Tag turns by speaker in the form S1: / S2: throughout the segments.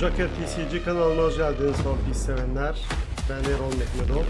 S1: Joker TCG kanalına hoş geldiniz Piece sevenler. Ben Erol Mehmedov.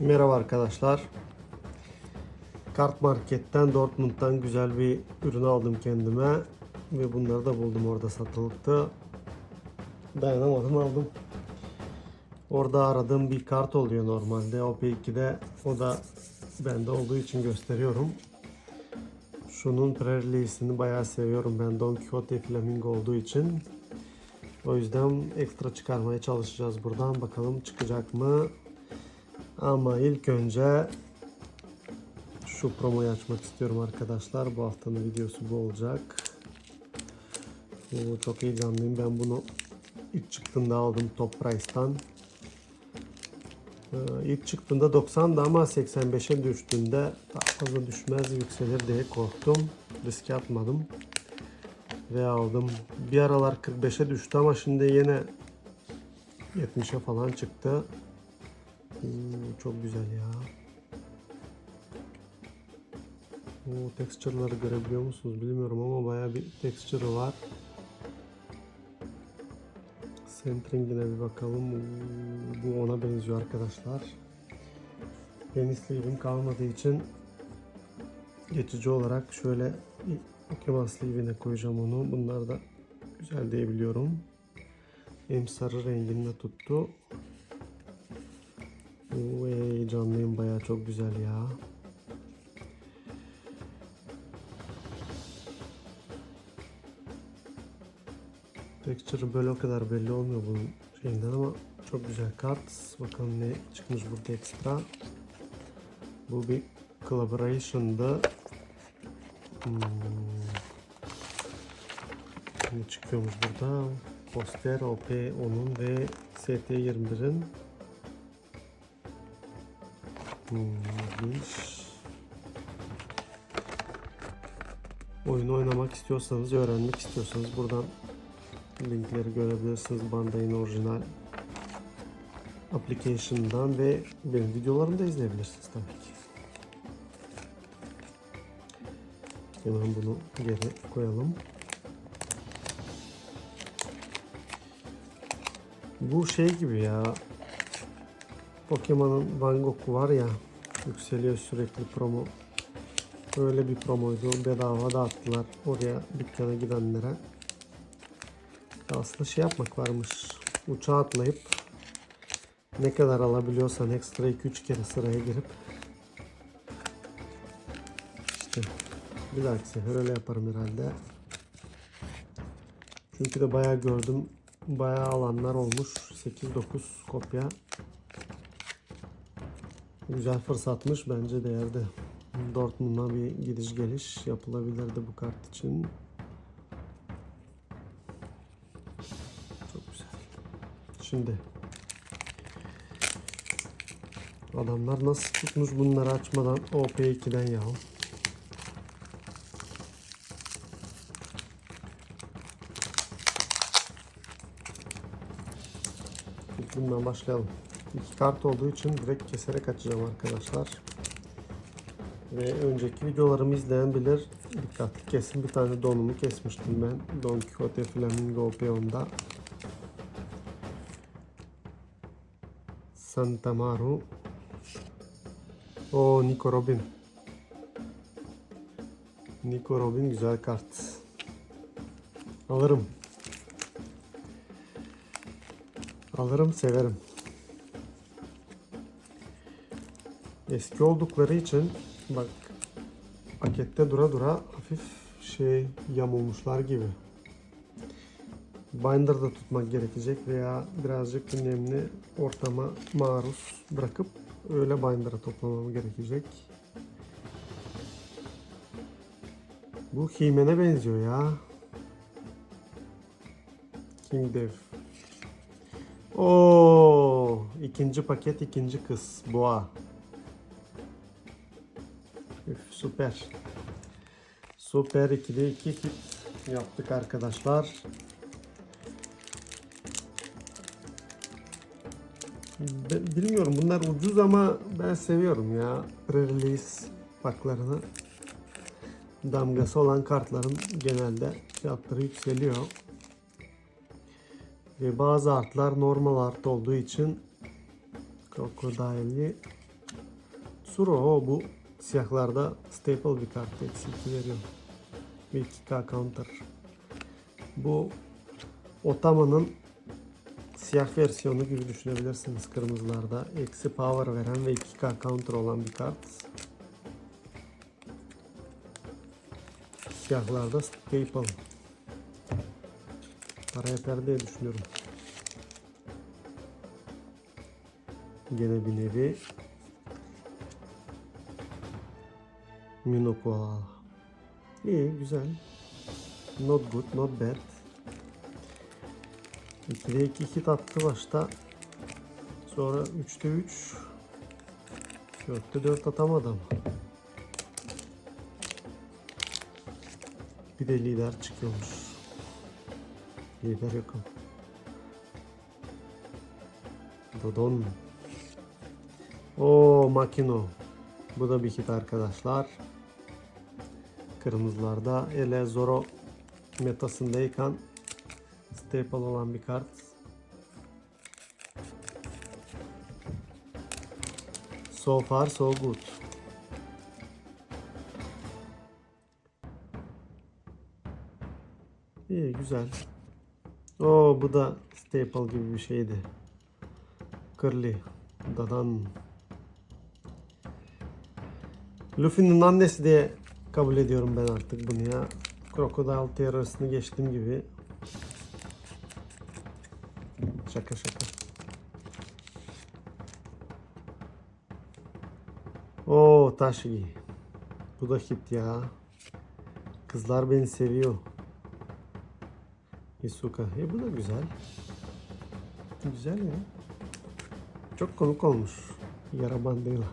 S1: Merhaba arkadaşlar. Kart Market'ten Dortmund'dan güzel bir ürün aldım kendime. Ve bunları da buldum orada satılıkta. Dayanamadım aldım. Orada aradığım bir kart oluyor normalde. OP2'de o da bende olduğu için gösteriyorum. Şunun pre-release'ini bayağı seviyorum ben Don Quixote Flamingo olduğu için. O yüzden ekstra çıkarmaya çalışacağız buradan. Bakalım çıkacak mı? Ama ilk önce şu promoyu açmak istiyorum arkadaşlar. Bu haftanın videosu bu olacak. Oo, çok heyecanlıyım. Ben bunu ilk çıktığında aldım Top Price'tan. Ee, ilk çıktığında 90'da ama 85'e düştüğünde daha fazla düşmez yükselir diye korktum. Riske atmadım. Ve aldım. Bir aralar 45'e düştü ama şimdi yine 70'e falan çıktı. Oo, çok güzel ya. O texture'ları görebiliyor musunuz bilmiyorum ama bayağı bir texture'ı var. Centering'ine bir bakalım. Oo, Bu ona benziyor arkadaşlar. Sleeve'im kalmadığı için geçici olarak şöyle Pokemon sleeve'ine koyacağım onu. Bunlar da güzel diyebiliyorum. Hem sarı renginde tuttu. Oo, heyecanlıyım bayağı çok güzel ya. Texture böyle o kadar belli olmuyor bunun şeyinden ama çok güzel kart. Bakalım ne çıkmış burada ekstra. Bu bir collaboration'da hmm. ne çıkıyormuş burada? Poster OP onun ve ST21'in İlginç. Oyunu oynamak istiyorsanız, öğrenmek istiyorsanız buradan linkleri görebilirsiniz. Bandai'nin orijinal application'dan ve benim videolarımı da izleyebilirsiniz tabii ki. Hemen bunu geri koyalım. Bu şey gibi ya. Pokemon'un Van Gogh var ya yükseliyor sürekli promo. Öyle bir promoydu. Bedava dağıttılar oraya dükkana gidenlere. Aslında şey yapmak varmış. Uçağa atlayıp ne kadar alabiliyorsan ekstra 2-3 kere sıraya girip işte bir dahaki sefer öyle yaparım herhalde. Çünkü de bayağı gördüm. Bayağı alanlar olmuş. 8-9 kopya. Güzel fırsatmış bence değerli. Dortmund'a bir gidiş geliş yapılabilirdi bu kart için. Çok güzel. Şimdi adamlar nasıl tutmuş bunları açmadan OP2'den ya. Bundan başlayalım. İki kart olduğu için direkt keserek açacağım arkadaşlar. Ve önceki videolarımı izleyen bilir. Dikkatli kesin bir tane donumu kesmiştim ben. Don Quixote Flamingo Peon'da. Santa Maru. O Nico Robin. Nico Robin güzel kart. Alırım. Alırım severim. Eski oldukları için bak pakette dura dura hafif şey yamulmuşlar gibi. Binder'da tutmak gerekecek veya birazcık nemli ortama maruz bırakıp öyle binder'a toplamam gerekecek. Bu Himen'e benziyor ya. King Dev. Oo, ikinci paket ikinci kız. Boğa. Üf, süper. Süper 2'de 2 kit yaptık arkadaşlar. Bilmiyorum bunlar ucuz ama ben seviyorum ya pre-release paklarını. Damgası olan kartların genelde fiyatları yükseliyor. Ve bazı artlar normal art olduğu için Crocodile'i Suro bu siyahlarda staple bir kart eksi 2 veriyor. Ve 2K counter. Bu Otama'nın siyah versiyonu gibi düşünebilirsiniz kırmızılarda. Eksi power veren ve 2K counter olan bir kart. Siyahlarda staple. Para yeter düşünüyorum. Gene bir nevi Minopoa. İyi, güzel. Not good, not bad. 2'de 2 hit attı başta. Sonra 3'te 3. 4'te 4 atamadı ama. Bir de lider çıkıyormuş. Lider ama. Dodon. O Makino. Bu da bir hit arkadaşlar. Kırmızılarda ele Zoro metasındayken staple olan bir kart. So far so good. İyi güzel. Oo bu da staple gibi bir şeydi. Curly. Dadan. Luffy'nin annesi diye kabul ediyorum ben artık bunu ya. Crocodile Terrorist'ını geçtim gibi. Şaka şaka. Oo Tashi. Bu da hit ya. Kızlar beni seviyor. Isuka. E bu da güzel. Güzel ya. Çok komik olmuş. Yara bandıyla.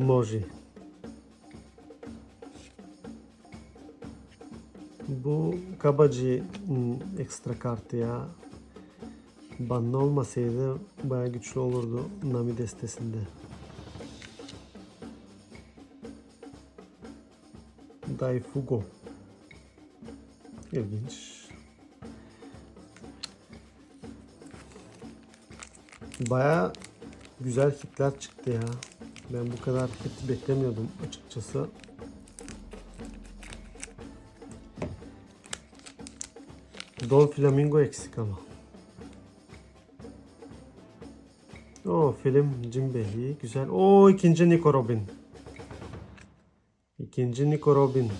S1: Moji. Bu kabacı ekstra kartı ya. Banlı olmasaydı baya güçlü olurdu Nami destesinde. Daifugo. İlginç. Baya güzel hitler çıktı ya. Ben bu kadar hit beklemiyordum açıkçası. Don Flamingo eksik ama. O film Cimbehi güzel. O ikinci Nico Robin. İkinci Nico Robin.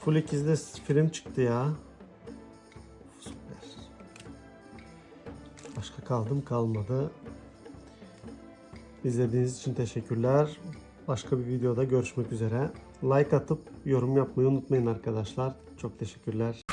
S1: Full ikizde film çıktı ya. Süper. Başka kaldım kalmadı. İzlediğiniz için teşekkürler. Başka bir videoda görüşmek üzere. Like atıp yorum yapmayı unutmayın arkadaşlar. Çok teşekkürler.